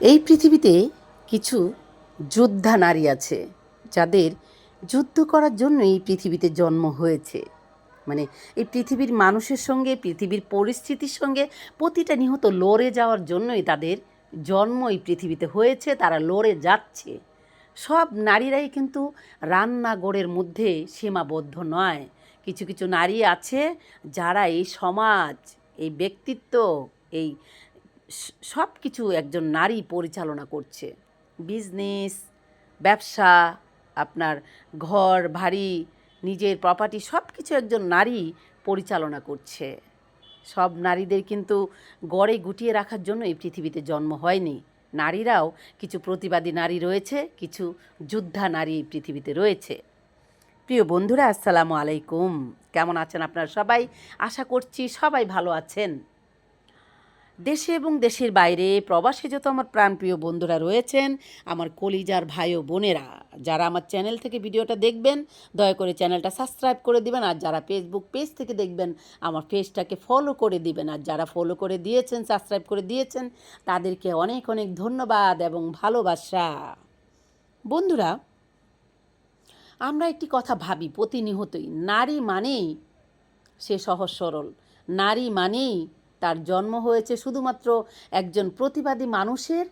এই পৃথিবীতে কিছু যোদ্ধা নারী আছে, যাদের যুদ্ধ করার জন্য এই পৃথিবীতে জন্ম হয়েছে। মানে এই পৃথিবীর মানুষের সঙ্গে, পৃথিবীর পরিস্থিতির সঙ্গে প্রতিটা নিহত লড়ে যাওয়ার জন্যই তাদের জন্ম এই পৃথিবীতে হয়েছে, তারা লড়ে যাচ্ছে। সব নারীরাই কিন্তু রান্নাঘরের মধ্যে সীমাবদ্ধ নয়। কিছু কিছু নারী আছে যারা এই সমাজ, এই ব্যক্তিত্ব, এই সব কিছু একজন নারী পরিচালনা করছে। বিজনেস ব্যবসা, আপনার ঘর, বাড়ি, নিজের প্রপার্টি সব কিছু একজন নারী পরিচালনা করছে। সব নারীদের কিন্তু গড়ে গুটিয়ে রাখার জন্য এই পৃথিবীতে জন্ম হয়নি। নারীরাও কিছু প্রতিবাদী নারী রয়েছে, কিছু যোদ্ধা নারী পৃথিবীতে রয়েছে। প্রিয় বন্ধুরা, আসসালামু আলাইকুম। কেমন আছেন আপনারা সবাই? আশা করছি সবাই ভালো আছেন। দেশে এবং দেশের বাইরে প্রবাসে যত আমার প্রাণপ্রিয় বন্ধুরা রয়েছেন, আমার কলিজার ভাই ও বোনেরা, যারা আমার চ্যানেল থেকে ভিডিওটা দেখবেন, দয়া করে চ্যানেলটা সাবস্ক্রাইব করে দিবেন, আর যারা ফেসবুক পেজ থেকে দেখবেন, আমার পেজটাকে ফলো করে দিবেন, আর যারা ফলো করে দিয়েছেন সাবস্ক্রাইব করে দিয়েছেন, তাদেরকে অনেক অনেক ধন্যবাদ এবং ভালোবাসা। বন্ধুরা, আমরা একটি কথা ভাবি প্রতিনিহতই, নারী মানেই সে সহজ সরল, নারী মানেই জন্ম হয়েছে শুধুমাত্র একজন প্রতিবাদী মানুষের,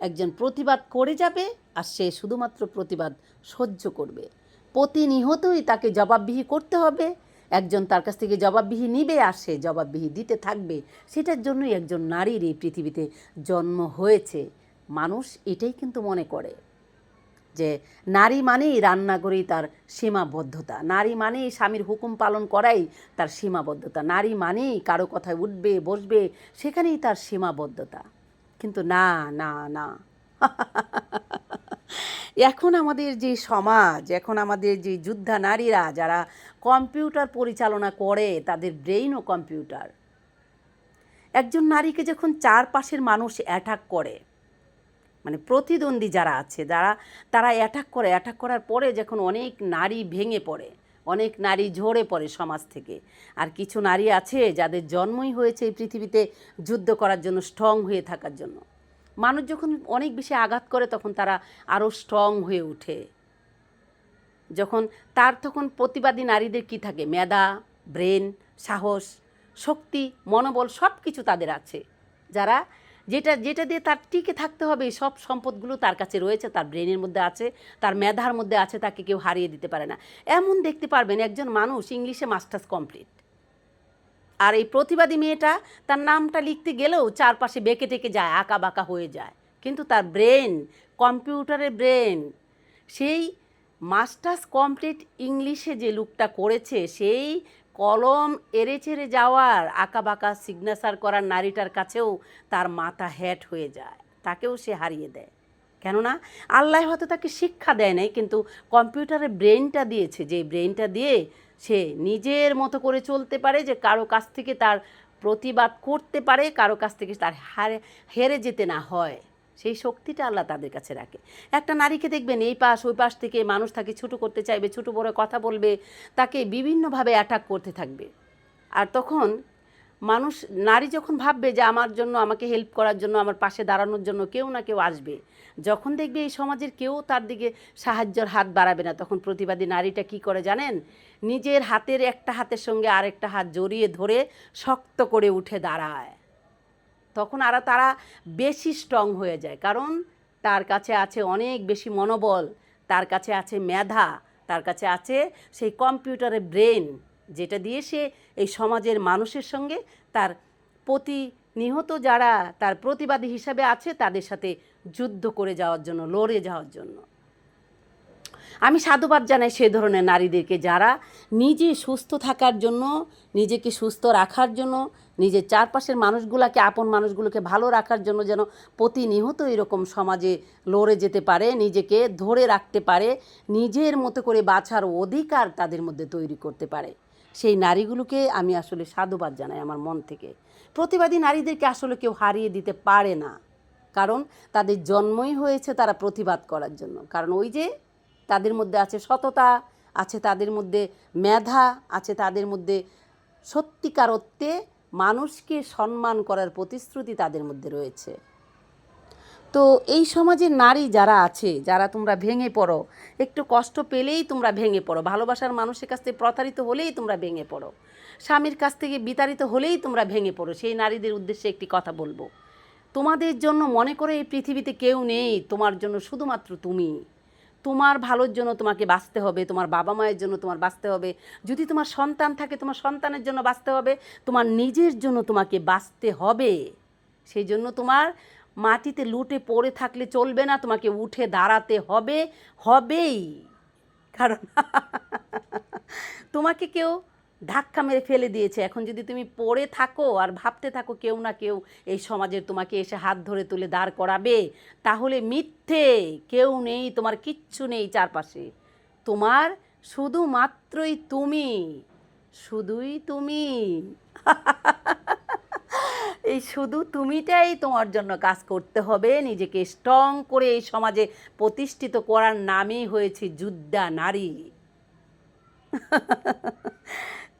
একজন প্রতিবাদ করে যাবে আর সে শুধুমাত্র প্রতিবাদ সহ্য করবে। প্রতিনিহতই তাকে জবাববিহি করতে হবে। একজন তার কাছ থেকে জবাববিহি নিবে আর সে জবাববিহি দিতে থাকবে। সেটার জন্যই একজন নারীর এই পৃথিবীতে জন্ম হয়েছে। মানুষ এটাই কিন্তু মনে করে। যে নারী মানেই রান্নাঘরেই তার সীমাবদ্ধতা, নারী মানেই স্বামীর হুকুম পালন করাই তার সীমাবদ্ধতা, নারী মানেই কারও কথায় উঠবে, বসবে, সেখানেই তার সীমাবদ্ধতা। কিন্তু না না না। এখন আমাদের যে সমাজ, এখন আমাদের যে যোদ্ধা নারীরা যারা কম্পিউটার পরিচালনা করে, তাদের ব্রেইনও কম্পিউটার। একজন নারীকে যখন চারপাশের মানুষ অ্যাটাক করে মানে প্রতিদ্বন্দ্বী যারা আছে, যারা, তারা অ্যাটাক করে অ্যাটাক করার পরে যখন অনেক নারী ভেঙে পড়ে, অনেক নারী ঝরে পড়ে সমাজ থেকে, আর কিছু নারী আছে যাদের জন্মই হয়েছে এই পৃথিবীতে যুদ্ধ করার জন্য স্ট্রং হয়ে থাকার জন্য। মানুষ যখন অনেক বেশি আঘাত করে তখন তারা আরও স্ট্রং হয়ে ওঠে। যখন তার তখন প্রতিবাদী নারীদের কি থাকে? মেধা ব্রেন সাহস, শক্তি, মনোবল সব কিছু তাদের আছে। যারা যেটা যেটা দিয়ে তার টিকে থাকতে হবে সব সম্পদগুলো তার কাছে রয়েছে, তার ব্রেনের মধ্যে আছে, তার মেধার মধ্যে আছে, তাকে কেউ হারিয়ে দিতে পারে না। এমন দেখতে পারবেন একজন মানুষ ইংলিশে মাস্টার্স কমপ্লিট। আর এই প্রতিবাদী মেয়েটা তার নামটা লিখতে গেলেও চারপাশে বেঁকে টেকে যায় আঁকা বাঁকা হয়ে যায়। কিন্তু তার ব্রেন, কম্পিউটারের ব্রেন, সেই মাস্টার্স কমপ্লিট ইংলিশে যে লুকটা করেছে, সেই কলম এড়ে চেড়ে যাওয়ার আঁকা বাঁকা সিগনেচার করার নারীটার কাছেও তার মাথা হ্যাট হয়ে যায়। তাকেও সে হারিয়ে দেয়। কেননা, আল্লাহ হয়তো তাকে শিক্ষা দেয় নাই, কিন্তু কম্পিউটারের ব্রেনটা দিয়েছে। যে ব্রেনটা দিয়ে সে নিজের মতো করে চলতে পারে, যে কারও কাছ থেকে তার প্রতিবাদ করতে পারে, কারও কাছ থেকে তার হারে, হেরে যেতে না হয়। সেই শক্তিটা আল্লাহ তাদের কাছে রাখে। একটা নারীকে দেখবেন এই পাশ ওই পাশ থেকে মানুষ তাকে ছোটো করতে চাইবে, ছোটো বড় কথা বলবে, তাকে বিভিন্নভাবে অ্যাটাক করতে থাকবে। আর তখন মানুষ, নারী যখন ভাববে যে আমার জন্য, আমাকে হেল্প করার জন্য, আমার পাশে দাঁড়ানোর জন্য কেউ না কেউ আসবে, যখন দেখবে এই সমাজের কেউ তার দিকে সাহায্যের হাত বাড়াবে না, তখন প্রতিবাদী নারীটা কি করে জানেন? নিজের হাতের একটা হাতের সঙ্গে আরেকটা হাত জড়িয়ে ধরে শক্ত করে উঠে দাঁড়ায়। তখন আর তারা বেশি স্ট্রং হয়ে যায়। কারণ তার কাছে আছে অনেক বেশি মনোবল, তার কাছে আছে মেধা, তার কাছে আছে সেই কম্পিউটারের ব্রেন যেটা দিয়ে সে এই সমাজের মানুষের সঙ্গে তার প্রতি নিহত যারা তার প্রতিবাদী হিসাবে আছে, তাদের সাথে যুদ্ধ করে যাওয়ার জন্য, লড়ে যাওয়ার জন্য। আমি সাধুবাদ জানাই সে ধরনের নারীদেরকে যারা নিজে সুস্থ থাকার জন্য, নিজেকে সুস্থ রাখার জন্য, নিজের চারপাশের মানুষগুলোকে, আপন মানুষগুলোকে ভালো রাখার জন্য যেন প্রতিনিহত এরকম সমাজে লড়ে যেতে পারে, নিজেকে ধরে রাখতে পারে, নিজের মতো করে বাছার অধিকার তাদের মধ্যে তৈরি করতে পারে। সেই নারীগুলোকে আমি আসলে সাধুবাদ জানাই আমার মন থেকে। প্রতিবাদী নারীদেরকে আসলে কেউ হারিয়ে দিতে পারে না। কারণ তাদের জন্মই হয়েছে তারা প্রতিবাদ করার জন্য। কারণ ওই যে তাদের মধ্যে আছে সততা, আছে তাদের মধ্যে মেধা, আছে তাদের মধ্যে সত্যিকারত্বে মানুষকে সম্মান করার প্রতিশ্রুতি তাদের মধ্যে রয়েছে। তো এই সমাজের নারী যারা আছে, যারা তোমরা ভেঙে পড়ো, একটু কষ্ট পেলেই তোমরা ভেঙে পড়ো, ভালোবাসার মানুষের কাছ থেকে প্রতারিত হলেই তোমরা ভেঙে পড়ো, স্বামীর কাছ থেকে বিতাড়িত হলেই তোমরা ভেঙে পড়ো, সেই নারীদের উদ্দেশ্যে একটি কথা বলব। তোমাদের জন্য মনে করে এই পৃথিবীতে কেউ নেই, তোমার জন্য শুধুমাত্র তুমি। তোমার ভালোর জন্য তোমাকে বাঁচতে হবে, তোমার বাবা মায়ের জন্য তোমার বাঁচতে হবে, যদি তোমার সন্তান থাকে তোমার সন্তানের জন্য বাঁচতে হবে, তোমার নিজের জন্য তোমাকে বাঁচতে হবে। সেই জন্য তোমার মাটিতে লুটে পড়ে থাকলে চলবে না, তোমাকে উঠে দাঁড়াতে হবে, হবেই। কারণ তোমাকে কেউ ধাক্কা মেরে ফেলে দিয়েছে। এখন যদি তুমি পড়ে থাকো আর ভাবতে থাকো কেউ না কেউ এই সমাজের তোমাকে এসে হাত ধরে তুলে দাঁড় করাবে, তাহলে মিথ্যে কেউ নেই, তোমার কিচ্ছু নেই চারপাশে। তোমার শুধুমাত্রই তুমি, শুধুই তুমি। এই শুধু তুমিটাই তোমার জন্য কাজ করতে হবে, নিজেকে স্ট্রং করে এই সমাজে প্রতিষ্ঠিত করার নামই হয়েছে যুদ্ধা নারী।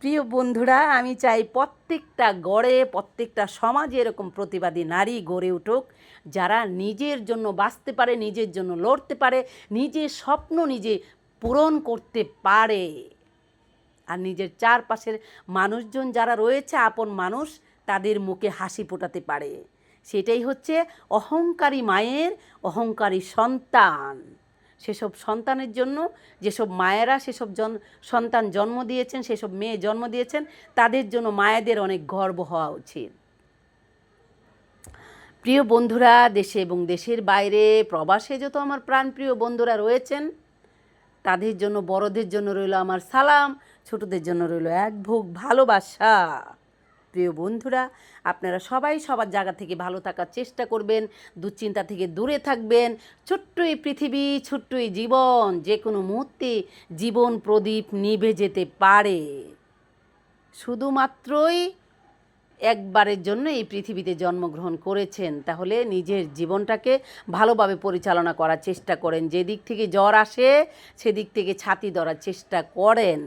প্রিয় বন্ধুরা, আমি চাই প্রত্যেকটা গড়ে, প্রত্যেকটা সমাজে এরকম প্রতিবাদী নারী গড়ে উঠুক, যারা নিজের জন্য বাঁচতে পারে, নিজের জন্য লড়তে পারে, নিজের স্বপ্ন নিজে পূরণ করতে পারে। আর নিজের চারপাশের মানুষজন যারা রয়েছে, আপন মানুষ, তাদের মুখে হাসি ফোটাতে পারে। সেটাই হচ্ছে অহংকারী মায়ের, অহংকারী সন্তান। সেসব সন্তানের জন্য, যেসব মায়েরা সেসব জন, সন্তান জন্ম দিয়েছেন, সেসব মেয়ে জন্ম দিয়েছেন, তাদের জন্য মায়েদের অনেক গর্ব হওয়া উচিত। প্রিয় বন্ধুরা, দেশে এবং দেশের বাইরে, প্রবাসে যত আমার প্রাণপ্রিয় বন্ধুরা রয়েছেন, তাদের জন্য, বড়দের জন্য রইল আমার সালাম, ছোটদের জন্য রইল এক ভোগ ভালোবাসা। প্রিয় বন্ধুরা, আপনারা সবাই সবার জায়গা থেকে ভালো থাকার চেষ্টা করবেন, দুশ্চিন্তা থেকে দূরে থাকবেন। ছোট্ট এই পৃথিবী, ছোট্ট এই জীবন, যে কোনো মুহূর্তে জীবন প্রদীপ নিভে যেতে পারে। শুধুমাত্রই একবারের জন্য এই পৃথিবীতে জন্মগ্রহণ করেছেন, তাহলে নিজের জীবনটাকে ভালোভাবে পরিচালনা করার চেষ্টা করেন। যেদিক থেকে জ্বর আসে, সেদিক থেকে ছাতি ধরার চেষ্টা করেন।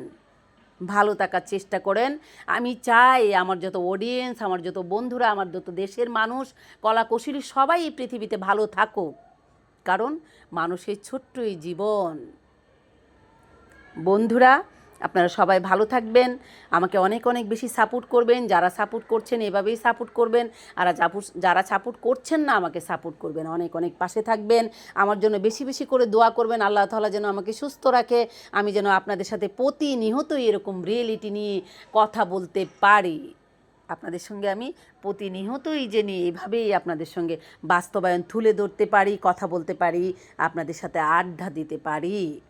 ভালো থাকার চেষ্টা করেন। আমি চাই আমার যত অডিয়েন্স আমার যত বন্ধুরা, আমার যত দেশের মানুষ, কলা কৌশলী সবাই এই পৃথিবীতে ভালো থাকুক। কারণ মানুষের ছোট্টই জীবন। বন্ধুরা আপনারা সবাই ভালো থাকবেন। আমাকে অনেক অনেক বেশি সাপোর্ট করবেন। যারা সাপোর্ট করছেন, এভাবেই সাপোর্ট করবেন। আর যারা সাপোর্ট করছেন না, আমাকে সাপোর্ট করবেন। অনেক অনেক পাশে থাকবেন। আমার জন্য বেশি বেশি করে দোয়া করবেন। আল্লাহ তাআলা যেন আমাকে সুস্থ রাখে। আমি যেন আপনাদের সাথে প্রতিনিয়তই এরকম রিয়েলিটি নিয়ে কথা বলতে পারি। আপনাদের সঙ্গে আমি প্রতিনিহতই যে নিয়ে এভাবেই আপনাদের সঙ্গে বাস্তবায়ন তুলে ধরতে পারি, কথা বলতে পারি, আপনাদের সাথে আড্ডা দিতে পারি।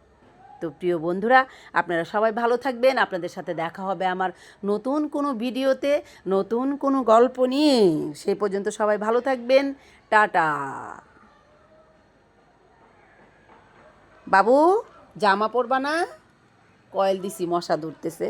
তো প্রিয় বন্ধুরা, আপনারা সবাই ভালো থাকবেন। আপনাদের সাথে দেখা হবে আমার নতুন কোনো ভিডিওতে, নতুন কোনো গল্প নিয়ে। সেই পর্যন্ত সবাই ভালো থাকবেন। টাটা। বাবু, জামা পরবা না? কয়েল দিছি, মশা ধরতেছে।